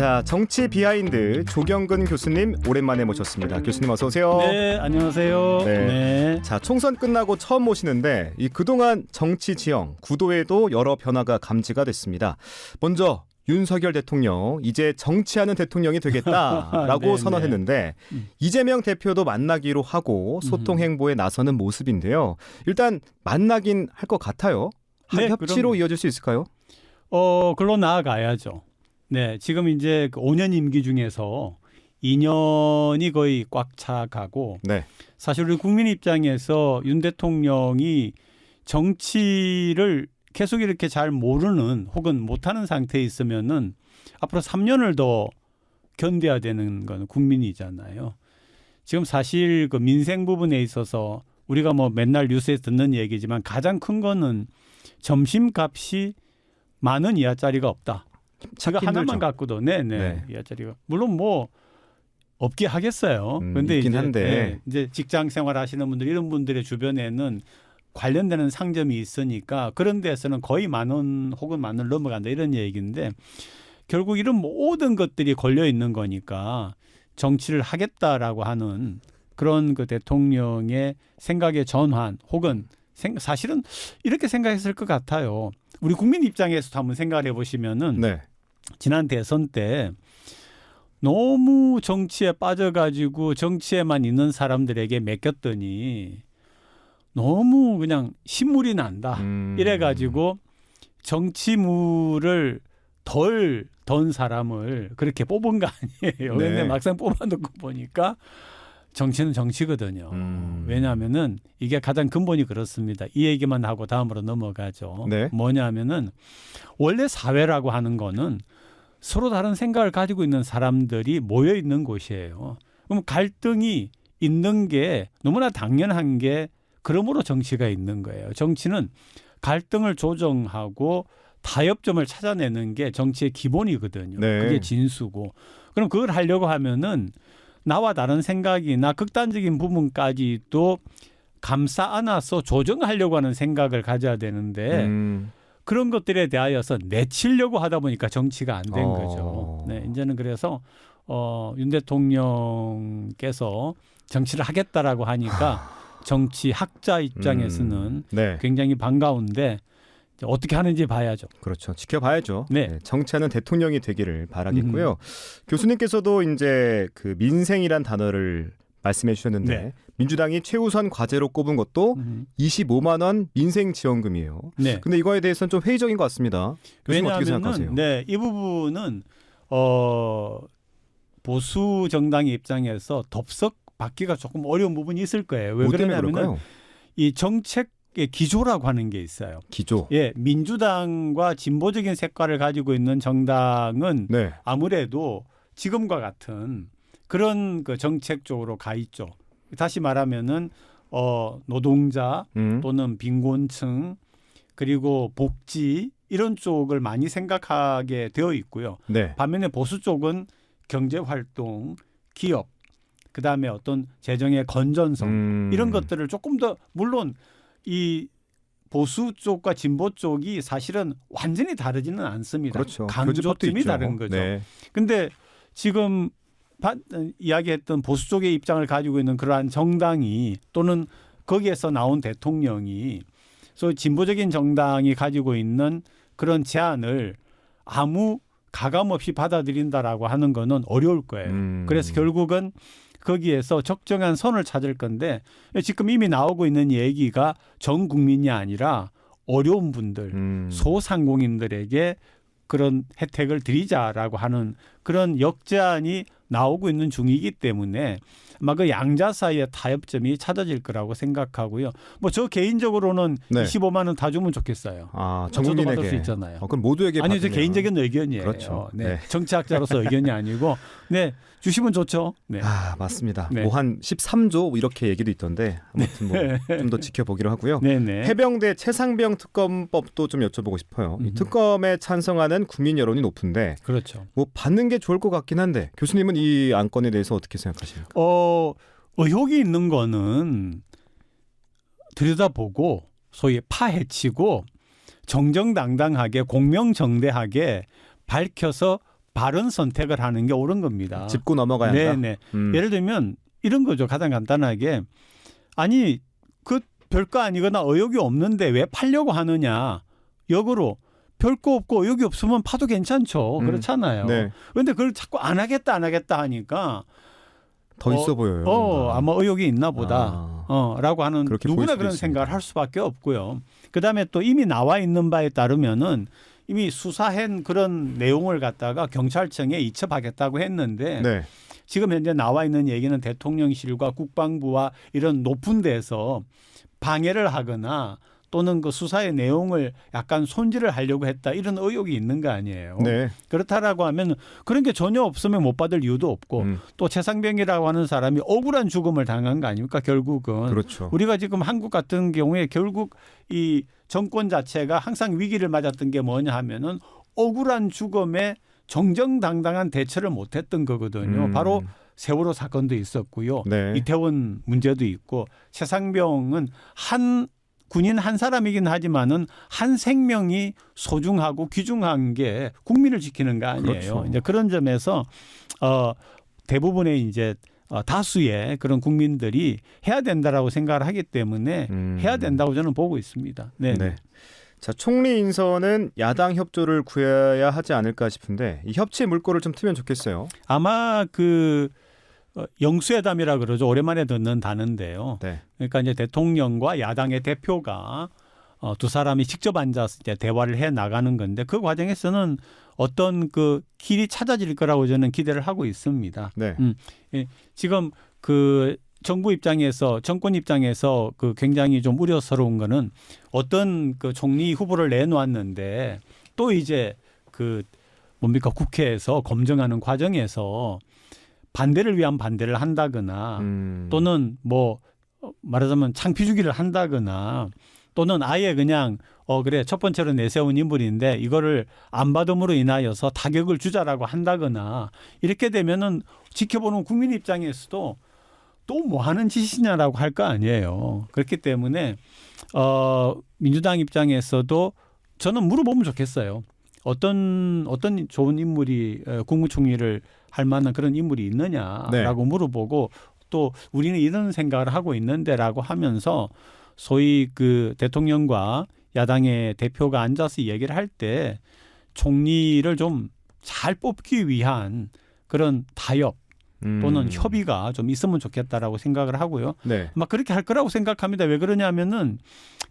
자, 정치 비하인드 조경근 교수님 오랜만에 모셨습니다. 교수님 어서 오세요. 네, 안녕하세요. 네. 네. 자, 총선 끝나고 처음 모시는데 이 그동안 정치 지형, 구도에도 여러 변화가 감지가 됐습니다. 먼저 윤석열 대통령 이제 정치하는 대통령이 되겠다라고 네, 선언했는데 음. 이재명 대표도 만나기로 하고 소통 행보에 나서는 모습인데요. 일단 만나긴 할 것 같아요. 네, 협치로 그럼요. 이어질 수 있을까요? 어, 글로 나아가야죠. 네, 지금 이제 그 5년 임기 중에서 2년이 거의 꽉 차가고 네. 사실 우리 국민 입장에서 윤 대통령이 정치를 계속 이렇게 잘 모르는 혹은 못하는 상태에 있으면은 앞으로 3년을 더 견뎌야 되는 건 국민이잖아요. 지금 사실 그 민생 부분에 있어서 우리가 뭐 맨날 뉴스에 듣는 얘기지만 가장 큰 거는 점심값이 만 원 이하짜리가 없다. 제가 하나만 힘들죠. 갖고도 네네 네. 이하짜리가 물론 뭐 없게 하겠어요. 음, 그런데 있긴 이제, 한데. 네, 이제 직장 생활 하시는 분들 이런 분들의 주변에는 관련되는 상점이 있으니까 그런 데서는 거의 만 원 혹은 만 원 넘어간다 이런 얘기인데 결국 이런 모든 것들이 걸려 있는 거니까 정치를 하겠다라고 하는 그런 그 대통령의 생각의 전환 혹은 생- 사실은 이렇게 생각했을 것 같아요. 우리 국민 입장에서도 한번 생각을 해보시면은 네. 지난 대선 때 너무 정치에 빠져가지고 정치에만 있는 사람들에게 맡겼더니 너무 그냥 신물이 난다. 음. 이래가지고 정치물을 덜 던 사람을 그렇게 뽑은 거 아니에요. 네. 근데 막상 뽑아놓고 보니까 정치는 정치거든요. 음. 왜냐하면은 이게 가장 근본이 그렇습니다. 이 얘기만 하고 다음으로 넘어가죠. 네. 뭐냐면은 원래 사회라고 하는 거는 서로 다른 생각을 가지고 있는 사람들이 모여 있는 곳이에요. 그럼 갈등이 있는 게 너무나 당연한 게 그러므로 정치가 있는 거예요. 정치는 갈등을 조정하고 타협점을 찾아내는 게 정치의 기본이거든요. 네. 그게 진수고. 그럼 그걸 하려고 하면은 나와 다른 생각이나 극단적인 부분까지도 감싸 안아서 조정하려고 하는 생각을 가져야 되는데 음. 그런 것들에 대하여서 내치려고 하다 보니까 정치가 안된 어. 거죠. 네, 이제는 그래서 어, 윤 대통령께서 정치를 하겠다라고 하니까 정치 학자 입장에서는 음. 네. 굉장히 반가운데 어떻게 하는지 봐야죠. 그렇죠. 지켜봐야죠. 네. 정치하는 대통령이 되기를 바라겠고요. 교수님께서도 이제 그 민생이란 단어를 말씀해 주셨는데 네. 민주당이 최우선 과제로 꼽은 것도 음. 25만 원 민생 지원금이에요. 네. 근데 이거에 대해서는 좀 회의적인 것 같습니다. 교수님 어떻게 생각하세요? 왜냐하면 네, 이 부분은 어 보수 정당의 입장에서 덥석 받기가 조금 어려운 부분이 있을 거예요. 왜 뭐 그럴까요? 이 정책 의 기조라고 하는 게 있어요. 기조. 예, 민주당과 진보적인 색깔을 가지고 있는 정당은 네. 아무래도 지금과 같은 그런 그 정책 쪽으로 가 있죠. 다시 말하면은 어 노동자 음. 또는 빈곤층 그리고 복지 이런 쪽을 많이 생각하게 되어 있고요. 네. 반면에 보수 쪽은 경제 활동, 기업, 그다음에 어떤 재정의 건전성 음. 이런 것들을 조금 더 물론 이 보수 쪽과 진보 쪽이 사실은 완전히 다르지는 않습니다. 그렇죠. 강조점이. 다른 거죠. 네. 근데 지금 바, 이야기했던 보수 쪽의 입장을 가지고 있는 그러한 정당이 또는 거기에서 나온 대통령이 소위 진보적인 정당이 가지고 있는 그런 제안을 아무 가감 없이 받아들인다라고 하는 거는 어려울 거예요. 음. 그래서 결국은 거기에서 적정한 선을 찾을 건데 지금 이미 나오고 있는 얘기가 전 국민이 아니라 어려운 분들, 음. 소상공인들에게 그런 혜택을 드리자라고 하는 그런 역제안이 나오고 있는 중이기 때문에 아마 그 양자 사이의 타협점이 찾아질 거라고 생각하고요. 뭐 저 개인적으로는 네. 25만 원 다 주면 좋겠어요. 아, 전 저도 국민에게. 받을 수 있잖아요. 어, 그럼 모두에게 아니요, 제 받으면. 개인적인 의견이에요. 그렇죠. 네. 네. 정치학자로서 의견이 아니고, 네, 주시면 좋죠. 네. 아, 맞습니다. 네. 뭐한 13조 이렇게 얘기도 있던데 아무튼 뭐 좀 더 지켜보기로 하고요. 네네. 해병대 최상병 특검법도 좀 여쭤보고 싶어요. 이 음흠. 특검에 찬성하는 국민 여론이 높은데 그렇죠. 뭐 받는 게 좋을 것 같긴 한데 교수님은 이 안건에 대해서 어떻게 생각하십니까? 어, 의혹이 있는 거는 들여다보고 소위 파헤치고 정정당당하게 공명정대하게 밝혀서 바른 선택을 하는 게 옳은 겁니다. 짚고 넘어가야 네, 한다. 네. 음. 예를 들면 이런 거죠. 가장 간단하게 아니 그 별거 아니거나 의욕이 없는데 왜 팔려고 하느냐. 역으로 별거 없고 의욕이 없으면 파도 괜찮죠. 음. 그렇잖아요. 네. 그런데 그걸 자꾸 안 하겠다 안 하겠다 하니까 더 어, 있어 보여요. 어. 아마 의욕이 있나 보다. 아. 어 라고 하는 그렇게 보일 누구나 그런 있습니다. 생각을 할 수밖에 없고요. 그다음에 또 이미 나와 있는 바에 따르면은 이미 수사한 그런 내용을 갖다가 경찰청에 이첩하겠다고 했는데 네. 지금 현재 나와 있는 얘기는 대통령실과 국방부와 이런 높은 데서 방해를 하거나 또는 그 수사의 내용을 약간 손질을 하려고 했다 이런 의혹이 있는 거 아니에요. 네. 그렇다라고 하면 그런 게 전혀 없으면 못 받을 이유도 없고 음, 또 최상병이라고 하는 사람이 억울한 죽음을 당한 거 아닙니까 결국은 그렇죠. 우리가 지금 한국 같은 경우에 결국 이 정권 자체가 항상 위기를 맞았던 게 뭐냐 하면은 억울한 죽음에 정정당당한 대처를 못했던 거거든요. 음, 바로 세월호 사건도 있었고요. 네. 이태원 문제도 있고 최상병은 한 군인 한 사람이긴 하지만은 한 생명이 소중하고 귀중한 게 국민을 지키는 거 아니에요. 그렇죠. 이제 그런 점에서 어 대부분의 이제 어, 다수의 그런 국민들이 해야 된다라고 생각을 하기 때문에 음. 해야 된다고 저는 보고 있습니다. 네. 네. 자, 총리 인선은 야당 협조를 구해야 하지 않을까 싶은데 이 협치 물꼬를 좀 트면 좋겠어요. 아마 그 어, 영수회담이라 그러죠. 오랜만에 듣는 단어인데요. 네. 그러니까 이제 대통령과 야당의 대표가 어, 두 사람이 직접 앉아서 이제 대화를 해 나가는 건데 그 과정에서는 어떤 그 길이 찾아질 거라고 저는 기대를 하고 있습니다. 네. 음. 지금 그 정부 입장에서 정권 입장에서 그 굉장히 좀 우려스러운 거는 어떤 그 총리 후보를 내놓았는데 또 이제 그 뭡니까 국회에서 검증하는 과정에서 반대를 위한 반대를 한다거나 음. 또는 뭐 어, 말하자면 창피 주기를 한다거나 또는 아예 그냥 어 그래 첫 번째로 내세운 인물인데 이거를 안 받음으로 인하여서 타격을 주자라고 한다거나 이렇게 되면은 지켜보는 국민 입장에서도 또 뭐 하는 짓이냐라고 할 거 아니에요. 그렇기 때문에 어 민주당 입장에서도 저는 물어보면 좋겠어요. 어떤 어떤 좋은 인물이 어, 국무총리를 할 만한 그런 인물이 있느냐라고 물어보고 또 우리는 이런 생각을 하고 있는데라고 하면서 소위 그 대통령과 야당의 대표가 앉아서 얘기를 할 때 총리를 좀 잘 뽑기 위한 그런 타협 또는 음. 협의가 좀 있으면 좋겠다라고 생각을 하고요. 네. 아마 그렇게 할 거라고 생각합니다. 왜 그러냐면은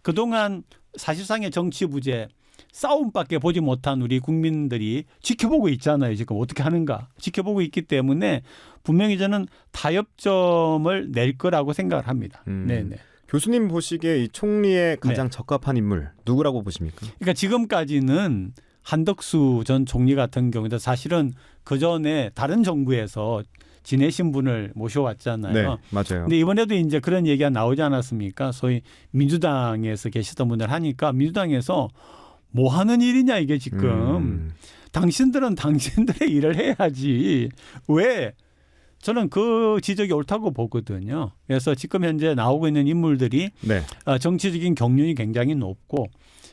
그동안 사실상의 정치 부재 싸움밖에 보지 못한 우리 국민들이 지켜보고 있잖아요. 지금 어떻게 하는가 지켜보고 있기 때문에 분명히 저는 타협점을 낼 거라고 생각을 합니다. 음. 네네. 교수님 보시기에 이 총리의 가장 네. 적합한 인물 누구라고 보십니까? 그러니까 지금까지는 한덕수 전 총리 같은 경우도 사실은 그 전에 다른 정부에서 지내신 분을 모셔왔잖아요. 네, 맞아요. 근데 이번에도 이제 그런 얘기가 나오지 않았습니까? 소위 민주당에서 계시던 분들 하니까 민주당에서 뭐 하는 일이냐 이게 지금 음. 당신들은 당신들의 일을 해야지 왜 저는 그 지적이 옳다고 보거든요. 그래서 지금 현재 나오고 있는 인물들이 네. 어, 정치적인 경륜이 굉장히 높고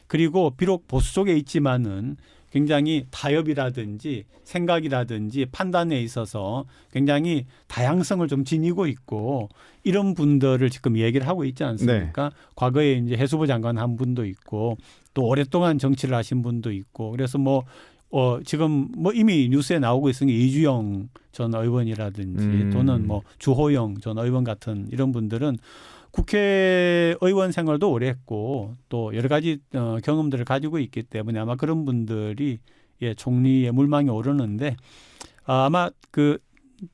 그리고 비록 보수 쪽에 있지만은 굉장히 타협이라든지 생각이라든지 판단에 있어서 굉장히 다양성을 좀 지니고 있고 이런 분들을 지금 얘기를 하고 있지 않습니까? 과거에 이제 해수부 장관 한 분도 있고 또 오랫동안 정치를 하신 분도 있고 그래서 뭐 어, 지금 뭐 이미 뉴스에 나오고 있으니 이주영 전 의원이라든지 음. 또는 뭐 주호영 전 의원 같은 이런 분들은 국회의원 생활도 오래 했고 또 여러 가지 어, 경험들을 가지고 있기 때문에 아마 그런 분들이 예, 총리의 물망에 오르는데 아, 아마 그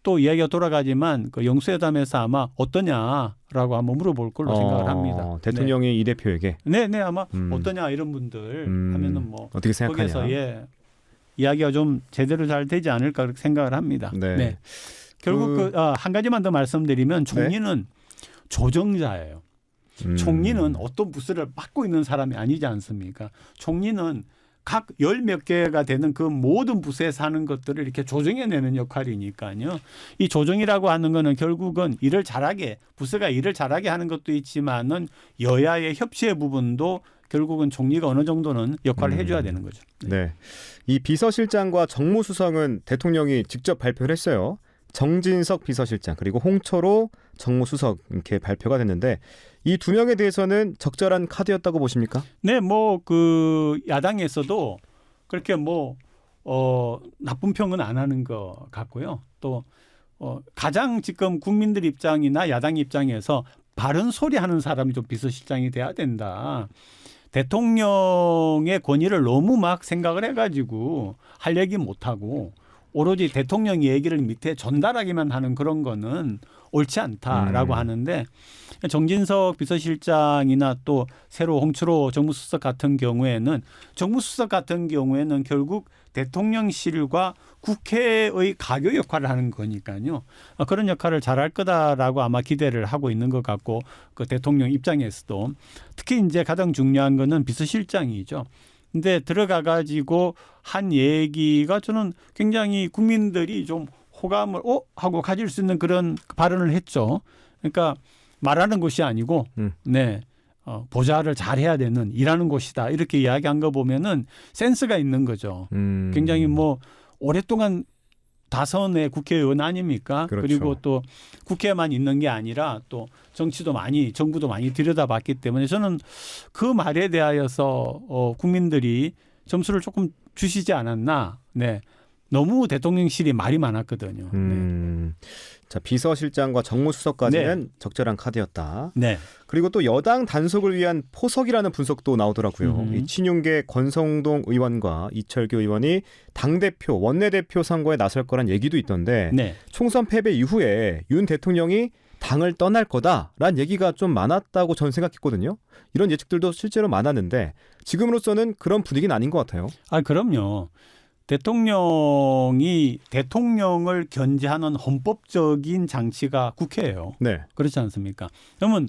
또 이야기가 돌아가지만 그 영수회담에서 아마 어떠냐라고 한번 물어볼 걸로 생각을 합니다. 어, 대통령이 이 대표에게 네, 네, 아마 음. 어떠냐 이런 분들 음, 하면은 뭐 어떻게 생각하냐? 거기서 예 이야기가 좀 제대로 잘 되지 않을까 그렇게 생각을 합니다. 네. 결국 그- 그, 아, 한 가지만 더 말씀드리면 총리는 조정자예요. 음. 총리는 어떤 부서를 맡고 있는 사람이 아니지 않습니까? 총리는 각 열 몇 개가 되는 그 모든 부서에서 하는 것들을 이렇게 조정해내는 역할이니까요. 이 조정이라고 하는 거는 결국은 일을 잘하게 부서가 일을 잘하게 하는 것도 있지만은 여야의 협치의 부분도 결국은 총리가 어느 정도는 역할을 음. 해줘야 되는 거죠. 네. 이 비서실장과 정무수석은 대통령이 직접 발표를 했어요. 정진석 비서실장 그리고 홍철호 정무수석 이렇게 발표가 됐는데 이 두 명에 대해서는 적절한 카드였다고 보십니까? 네, 뭐 그 야당에서도 그렇게 뭐 어, 나쁜 평은 안 하는 것 같고요. 또 어, 가장 지금 국민들 입장이나 야당 입장에서 바른 소리 하는 사람이 좀 비서실장이 돼야 된다. 대통령의 권위를 너무 막 생각을 해가지고 할 얘기 못 하고 오로지 대통령 얘기를 밑에 전달하기만 하는 그런 거는 옳지 않다라고 음. 하는데 정진석 비서실장이나 또 새로 홍철호 정무수석 같은 경우에는 정무수석 같은 경우에는 결국 대통령실과 국회의 가교 역할을 하는 거니까요. 어, 그런 역할을 잘할 거다라고 아마 기대를 하고 있는 것 같고 그 대통령 입장에서도 특히 이제 가장 중요한 거는 비서실장이죠. 근데 들어가 가지고 한 얘기가 저는 굉장히 국민들이 좀 호감을 어 하고 가질 수 있는 그런 발언을 했죠. 그러니까 말하는 곳이 아니고 음. 네. 어, 보좌를 잘 해야 되는 일하는 곳이다. 이렇게 이야기한 거 보면은 센스가 있는 거죠. 음. 굉장히 뭐 오랫동안 다선의 국회의원 아닙니까? 그렇죠. 리고 또 국회만 있는 게 아니라 또 정치도 많이 정부도 많이 들여다봤기 때문에 저는 그 말에 대하여서 어, 국민들이 점수를 조금 주시지 않았나. 네. 너무 대통령실이 말이 많았거든요. 음. 자 비서실장과 정무수석까지는 적절한 카드였다. 네. 그리고 또 여당 단속을 위한 포석이라는 분석도 나오더라고요. 음. 이 친윤계 권성동 의원과 이철규 의원이 당 대표 원내 대표 선거에 나설 거란 얘기도 있던데 네. 총선 패배 이후에 윤 대통령이 당을 떠날 거다라는 얘기가 좀 많았다고 전 생각했거든요. 이런 예측들도 실제로 많았는데 지금으로서는 그런 분위기는 아닌 것 같아요. 아, 그럼요. 대통령이 대통령을 견제하는 헌법적인 장치가 국회예요. 네. 그렇지 않습니까? 그러면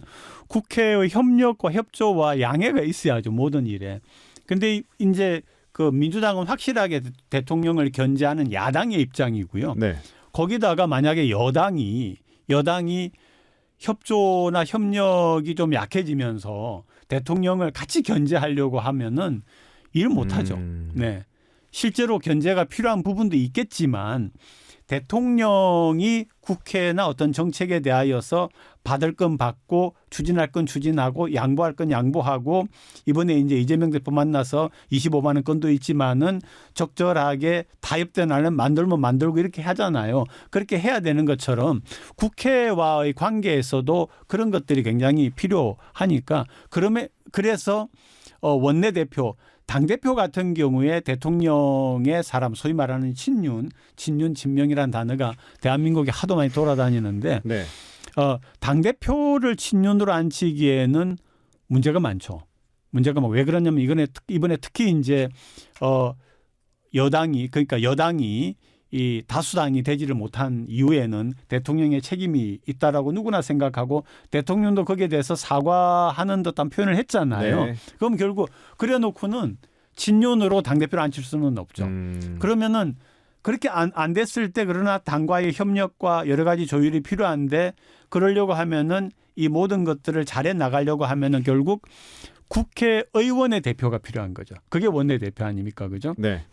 국회의 협력과 협조와 양해가 있어야죠 모든 일에. 근데 이- 이제 그 민주당은 확실하게 대- 대통령을 견제하는 야당의 입장이고요. 네. 거기다가 만약에 여당이 여당이 협조나 협력이 좀 약해지면서 대통령을 같이 견제하려고 하면은 일 못하죠. 음. 네. 실제로 견제가 필요한 부분도 있겠지만 대통령이 국회나 어떤 정책에 대하여서 받을 건 받고 추진할 건 추진하고 양보할 건 양보하고 이번에 이제 이재명 대표 만나서 25만 원 건도 있지만은 적절하게 타협된 안을 만들면 만들고 이렇게 하잖아요. 그렇게 해야 되는 것처럼 국회와의 관계에서도 그런 것들이 굉장히 필요하니까 그러면 그래서 어 원내 대표 당대표 같은 경우에 대통령의 사람 소위 말하는 친윤, 친윤 친명이라는 단어가 대한민국에 하도 많이 돌아다니는데 네. 어, 당대표를 친윤으로 앉히기에는 문제가 많죠. 문제가 뭐 왜 그러냐면 이번에 특- 이번에 특히 이제 어 여당이 그러니까 여당이 이 다수당이 되지를 못한 이후에는 대통령의 책임이 있다라고 누구나 생각하고 대통령도 거기에 대해서 사과하는 듯한 표현을 했잖아요. 네. 그럼 결국 그래 놓고는 친윤으로 당대표를 앉힐 수는 없죠. 음. 그러면은 그렇게 안, 안 됐을 때 그러나 당과의 협력과 여러 가지 조율이 필요한데 그러려고 하면은 이 모든 것들을 잘해 나가려고 하면은 결국 국회의원의 대표가 필요한 거죠. 그게 원내 대표 아닙니까? 그죠? 네.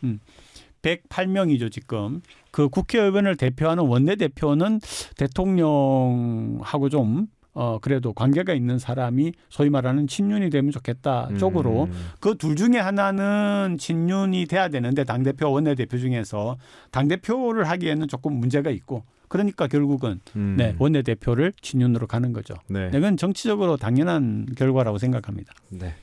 108명이죠, 지금. 그 국회의원을 대표하는 원내대표는 대통령하고 좀 어, 그래도 관계가 있는 사람이 소위 말하는 친윤이 되면 좋겠다 쪽으로 음. 그둘 중에 하나는 친윤이 돼야 되는데 당대표 원내대표 중에서 당대표를 하기에는 조금 문제가 있고 그러니까 결국은 음. 네, 원내대표를 친윤으로 가는 거죠. 네. 이건 정치적으로 당연한 결과라고 생각합니다. 네.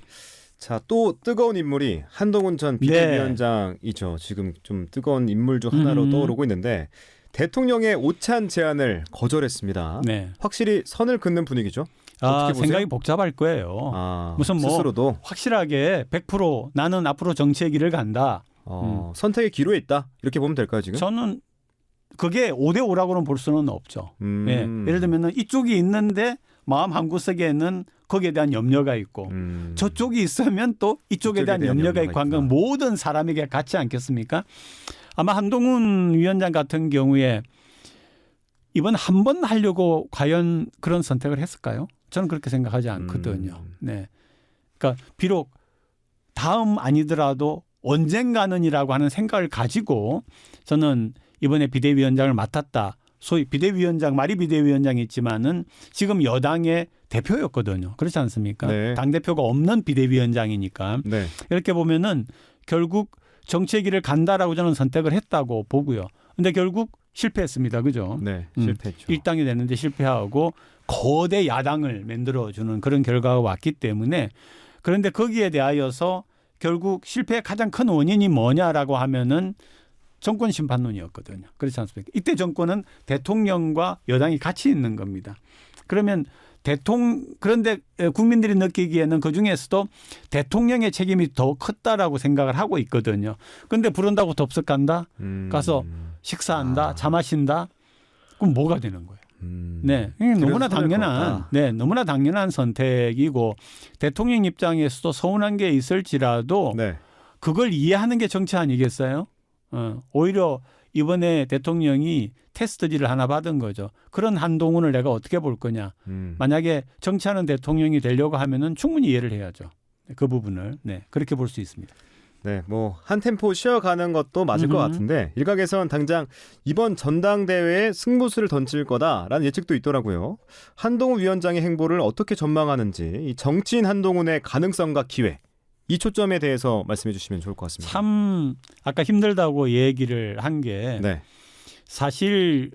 자, 또 뜨거운 인물이 한동훈 전 네. 비대위원장이죠. 지금 좀 뜨거운 인물 중 하나로 음. 떠오르고 있는데 대통령의 오찬 제안을 거절했습니다. 네. 확실히 선을 긋는 분위기죠. 아? 생각이 복잡할 거예요. 아, 무슨 뭐- 스스로도 확실하게 100% 나는 앞으로 정치의 길을 간다. 어, 선택의 기로에 있다. 이렇게 보면 될까요, 지금? 저는 그게 5대 5라고는 볼 수는 없죠. 음. 예. 예를 들면은 이쪽이 있는데 마음 한 구석에는 거기에 대한 염려가 있고 음. 저쪽이 있으면 또 이쪽에 이쪽에 대한 대한 염려가 있고 한건 있다. 모든 사람에게 같지 않겠습니까? 아마 한동훈 위원장 같은 경우에 이번 한 번 하려고 과연 그런 선택을 했을까요? 저는 그렇게 생각하지 않거든요. 음. 네. 그러니까 비록 다음 아니더라도 언젠가는이라고 하는 생각을 가지고 저는 이번에 비대위원장을 맡았다. 소위 비대위원장 말이 비대위원장이지만은 지금 여당의 대표였거든요. 그렇지 않습니까? 네. 당 대표가 없는 비대위원장이니까 네. 이렇게 보면은 결국 정치의 길을 간다라고 저는 선택을 했다고 보고요. 근데 결국 실패했습니다. 그죠? 네. 음. 실패했죠. 일당이 됐는데 실패하고 거대 야당을 만들어 주는 그런 결과가 왔기 때문에 그런데 거기에 대하여서 결국 실패의 가장 큰 원인이 뭐냐라고 하면은 정권 심판론이었거든요. 그렇지 않습니까? 이때 정권은 대통령과 여당이 같이 있는 겁니다. 그러면 대통령 그런데 국민들이 느끼기에는 그 중에서도 대통령의 책임이 더 컸다라고 생각을 하고 있거든요. 그런데 부른다고 덥석한다, 음. 가서 식사한다, 아. 자 마신다, 그럼 뭐가 되는 거예요? 음. 네, 너무나 당연한. 네, 너무나 당연한 선택이고 대통령 입장에서도 서운한 게 있을지라도 네. 그걸 이해하는 게 정치 아니겠어요? 어, 오히려 이번에 대통령이 테스트지를 하나 받은 거죠. 그런 한동훈을 내가 어떻게 볼 거냐. 음. 만약에 정치하는 대통령이 되려고 하면은 충분히 이해를 해야죠. 그 부분을 네 그렇게 볼 수 있습니다. 네, 뭐 한 템포 쉬어가는 것도 맞을 것 음흠. 같은데 일각에선 당장 이번 전당대회에 승부수를 던질 거다라는 예측도 있더라고요. 한동훈 위원장의 행보를 어떻게 전망하는지 이 정치인 한동훈의 가능성과 기회 이 초점에 대해서 말씀해 주시면 좋을 것 같습니다. 참 아까 힘들다고 얘기를 한게 네, 사실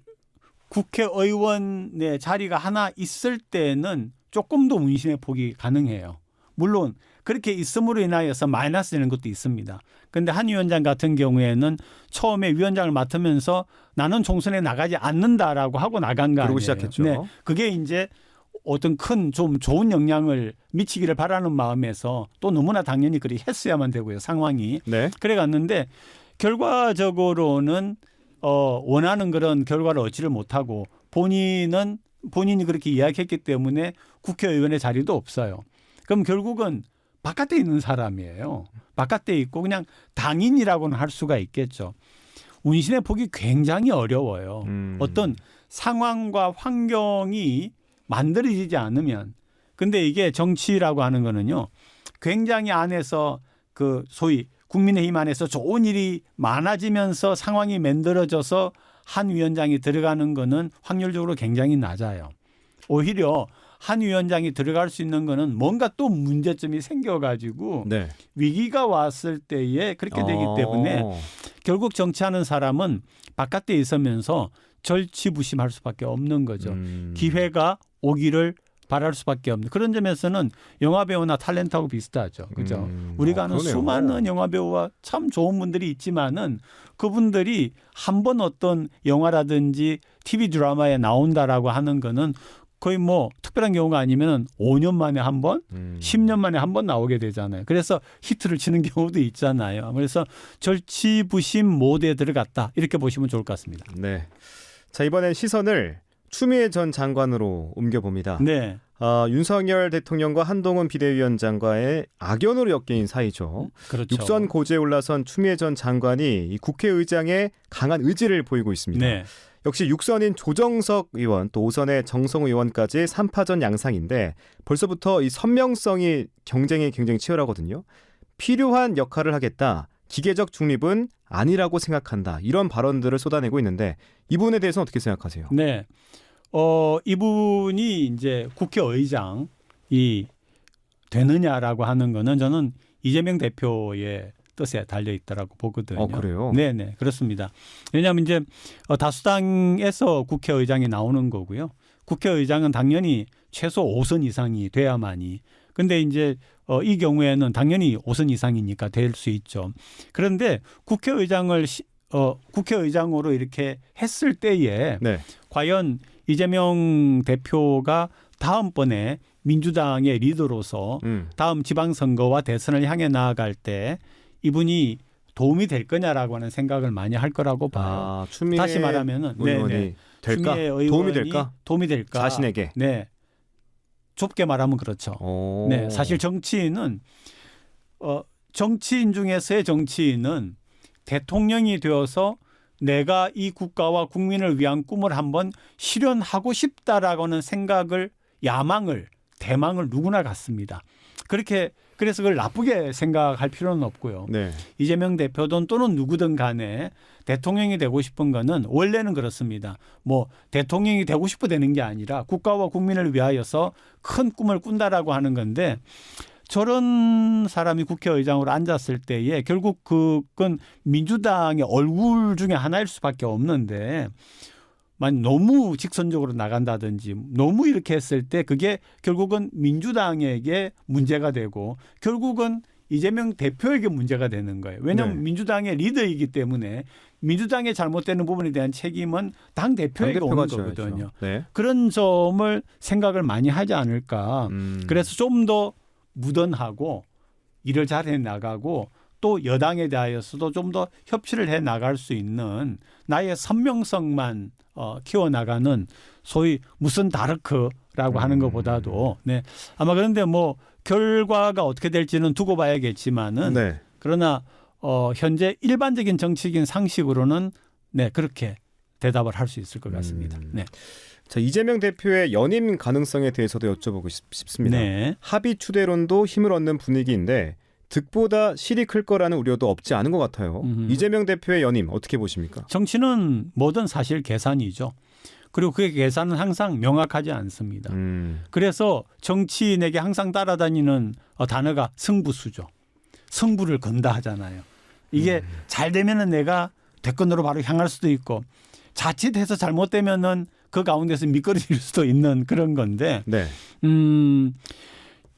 국회의원의 자리가 하나 있을 때는 조금 더 운신의 폭이 가능해요. 물론 그렇게 있음으로 인하여서 마이너스 되는 것도 있습니다. 그런데 한 위원장 같은 경우에는 처음에 위원장을 맡으면서 나는 총선에 나가지 않는다라고 하고 나간 거 아니에요. 그러고 시작했죠. 네. 그게 이제 어떤 큰 좀 좋은 영향을 미치기를 바라는 마음에서 또 너무나 당연히 그리 했어야만 되고요. 상황이. 네, 그래 갔는데 결과적으로는 어 원하는 그런 결과를 얻지를 못하고 본인은 본인이 그렇게 이야기했기 때문에 국회의원의 자리도 없어요. 그럼 결국은 바깥에 있는 사람이에요. 바깥에 있고 그냥 당인이라고는 할 수가 있겠죠. 운신의 폭이 굉장히 어려워요. 음. 어떤 상황과 환경이 만들어지지 않으면 근데 이게 정치라고 하는 거는요. 굉장히 안에서 그 소위 국민의힘 안에서 좋은 일이 많아지면서 상황이 만들어져서 한 위원장이 들어가는 거는 확률적으로 굉장히 낮아요. 오히려 한 위원장이 들어갈 수 있는 거는 뭔가 또 문제점이 생겨가지고 네, 위기가 왔을 때에 그렇게 되기 어. 때문에 결국 정치하는 사람은 바깥에 있으면서 절치부심할 수밖에 없는 거죠. 음. 기회가 오기를 바랄 수밖에 없는 그런 점에서는 영화 배우나 탤런트하고 비슷하죠. 그죠? 음. 우리가 어, 아는 그러네요. 수많은 영화 배우와 참 좋은 분들이 있지만은 그분들이 한 번 어떤 영화라든지 TV 드라마에 나온다라고 하는 거는 거의 뭐 특별한 경우가 아니면은 5년 만에 한 번, 음. 10년 만에 한 번 나오게 되잖아요. 그래서 히트를 치는 경우도 있잖아요. 그래서 절치부심 모드에 들어갔다. 이렇게 보시면 좋을 것 같습니다. 네, 자 이번엔 시선을 추미애 전 장관으로 옮겨봅니다. 네. 아, 윤석열 대통령과 한동훈 비대위원장과의 악연으로 엮인 사이죠. 그렇죠. 육선 고지에 올라선 추미애 전 장관이 이 국회의장의 강한 의지를 보이고 있습니다. 네. 역시 육선인 조정석 의원 또 오선의 정성호 의원까지 3파전 양상인데 벌써부터 이 선명성이 경쟁이 굉장히 치열하거든요. 필요한 역할을 하겠다. 기계적 중립은 아니라고 생각한다. 이런 발언들을 쏟아내고 있는데 이 부분에 대해서 어떻게 생각하세요? 네. 어, 이분이 이제 국회의장이 되느냐라고 하는 거는 저는 이재명 대표의 뜻에 달려 있다라고 보거든요. 어, 그래요? 네, 네. 그렇습니다. 왜냐하면 이제 어, 다수당에서 국회의장이 나오는 거고요. 국회의장은 당연히 최소 5선 이상이 돼야만이. 근데 이제 어, 이 경우에는 당연히 5선 이상이니까 될 수 있죠. 그런데 국회의장을 시, 어, 국회의장으로 이렇게 했을 때에 네. 과연 이재명 대표가 다음번에 민주당의 리더로서 음. 다음 지방선거와 대선을 향해 나아갈 때 이분이 도움이 될 거냐라고 하는 생각을 많이 할 거라고 봐요. 아, 다시 말하면은 의원이 네네. 될까? 추미애 의원이 도움이 될까? 도움이 될까? 자신에게. 네. 좁게 말하면 그렇죠. 오. 네, 사실 정치인은 어 정치인 중에서의 정치인은 대통령이 되어서 내가 이 국가와 국민을 위한 꿈을 한번 실현하고 싶다라고는 생각을 야망을 대망을 누구나 갖습니다. 그렇게 그래서 그걸 나쁘게 생각할 필요는 없고요. 네. 이재명 대표든 또는 누구든 간에 대통령이 되고 싶은 거는 원래는 그렇습니다. 뭐 대통령이 되고 싶어 되는 게 아니라 국가와 국민을 위하여서 큰 꿈을 꾼다라고 하는 건데 저런 사람이 국회의장으로 앉았을 때에 결국 그건 민주당의 얼굴 중에 하나일 수밖에 없는데 만 너무 직선적으로 나간다든지 너무 이렇게 했을 때 그게 결국은 민주당에게 문제가 되고 결국은 이재명 대표에게 문제가 되는 거예요. 왜냐하면 네. 민주당의 리더이기 때문에 민주당의 잘못되는 부분에 대한 책임은 당 대표에게 오는. 거거든요. 네. 그런 점을 생각을 많이 하지 않을까. 음. 그래서 좀 더 무던하고 일을 잘해 나가고 또 여당에 대하여서도 좀 더 협치를 해 나갈 수 있는 나의 선명성만 어, 키워 나가는 소위 무슨 다르크라고 하는 음. 것보다도 네 아마 그런데 뭐 결과가 어떻게 될지는 두고 봐야겠지만은 네. 그러나 어, 현재 일반적인 정치적인 상식으로는 네 그렇게 대답을 할 수 있을 것 같습니다. 음. 네. 자 이재명 대표의 연임 가능성에 대해서도 여쭤보고 싶, 싶습니다. 네. 합의 추대론도 힘을 얻는 분위기인데 득보다 실이 클 거라는 우려도 없지 않은 것 같아요. 음흠. 이재명 대표의 연임 어떻게 보십니까? 정치는 뭐든 사실 계산이죠. 그리고 그 계산은 항상 명확하지 않습니다. 음. 그래서 정치인에게 항상 따라다니는 어, 단어가 승부수죠. 승부를 건다 하잖아요. 이게 음. 잘 되면은 내가 대권으로 바로 향할 수도 있고 자칫해서 잘못되면은 그 가운데서 미끄러질 수도 있는 그런 건데 네. 음,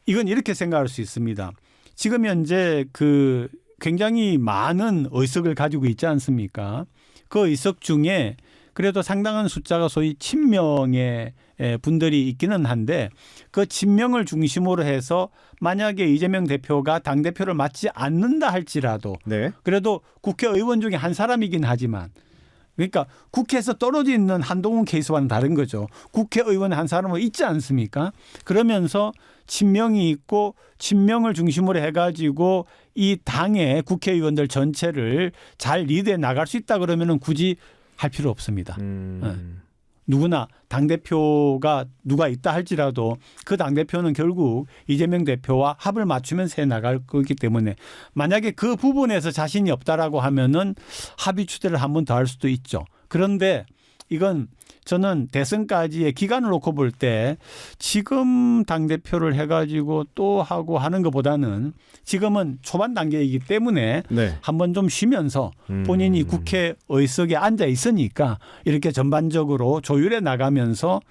이건 이렇게 생각할 수 있습니다. 지금 현재 그 굉장히 많은 의석을 가지고 있지 않습니까? 그 의석 중에 그래도 상당한 숫자가 소위 친명의 에, 분들이 있기는 한데 그 친명을 중심으로 해서 만약에 이재명 대표가 당 대표를 맡지 않는다 할지라도 네. 그래도 국회의원 중에 한 사람이긴 하지만 그러니까 국회에서 떨어져 있는 한동훈 케이스와는 다른 거죠. 국회의원 한 사람은 있지 않습니까? 그러면서 친명이 있고 친명을 중심으로 해가지고 이 당의 국회의원들 전체를 잘 리드해 나갈 수 있다 그러면은 굳이 할 필요 없습니다. 음. 누구나 당 대표가 누가 있다 할지라도 그 당 대표는 결국 이재명 대표와 합을 맞추면서 해 나갈 거기 때문에 만약에 그 부분에서 자신이 없다라고 하면은 합의 추대를 한 번 더 할 수도 있죠. 그런데 이건 저는 대선까지의 기간을 놓고 볼 때 지금 당 대표를 해가지고 또 하고 하는 것보다는 지금은 초반 단계이기 때문에 네. 한번 좀 쉬면서 본인이 음. 국회 의석에 앉아 있으니까 이렇게 전반적으로 조율해 나가면서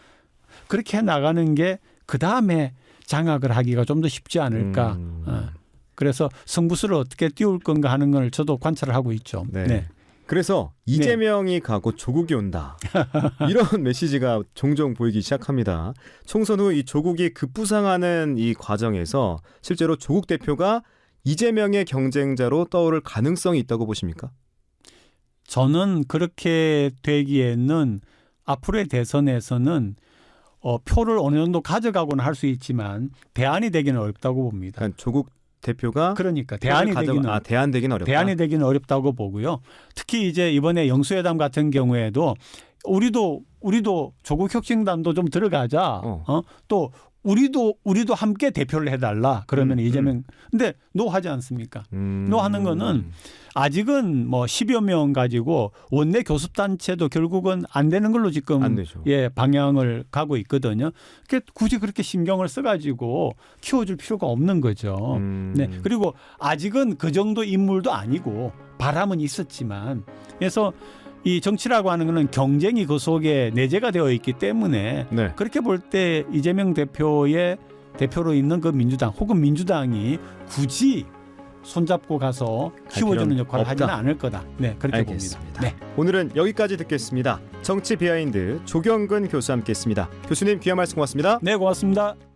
그렇게 해 나가는 게 그 다음에 장악을 하기가 좀 더 쉽지 않을까. 음. 어. 그래서 승부수를 어떻게 띄울 건가 하는 걸 저도 관찰을 하고 있죠. 네. 그래서 이재명이 가고 조국이 온다. 이런 메시지가 종종 보이기 시작합니다. 총선 후 이 조국이 급부상하는 이 과정에서 실제로 조국 대표가 이재명의 경쟁자로 떠오를 가능성이 있다고 보십니까? 저는 그렇게 되기에는 앞으로의 대선에서는 어, 표를 어느 정도 가져가고는 할 수 있지만 대안이 되기는 어렵다고 봅니다. 그러니까 조국 대표가 그러니까 대안이 가져- 되기는 아, 대안 되긴 어렵다. 대안이 되기는 어렵다고 보고요. 특히 이제 이번에 영수회담 같은 경우에도 우리도 우리도 조국 혁신단도 좀 들어가자. 어. 어? 또 우리도 우리도 함께 대표를 해달라. 그러면 음, 이재명 근데 노 하지 않습니까? 음. 노 하는 거는 아직은 뭐 10여 명 가지고 원내 교섭 단체도 결국은 안 되는 걸로 지금. 예 방향을 가고 있거든요. 그 굳이 그렇게 신경을 써가지고 키워줄 필요가 없는 거죠. 음. 네. 그리고 아직은 그 정도 인물도 아니고 바람은 있었지만 그래서 이 정치라고 하는 거는 경쟁이 그 속에 내재가 되어 있기 때문에 네. 그렇게 볼 때 이재명 대표의 대표로 있는 그 민주당 혹은 민주당이 굳이 손잡고 가서 키워주는 역할을 하지는. 않을 거다. 네, 그렇게 알겠습니다. 봅니다. 네. 오늘은 여기까지 듣겠습니다. 정치 비하인드 조경근 교수와 함께했습니다. 교수님 귀한 말씀 고맙습니다. 네, 고맙습니다.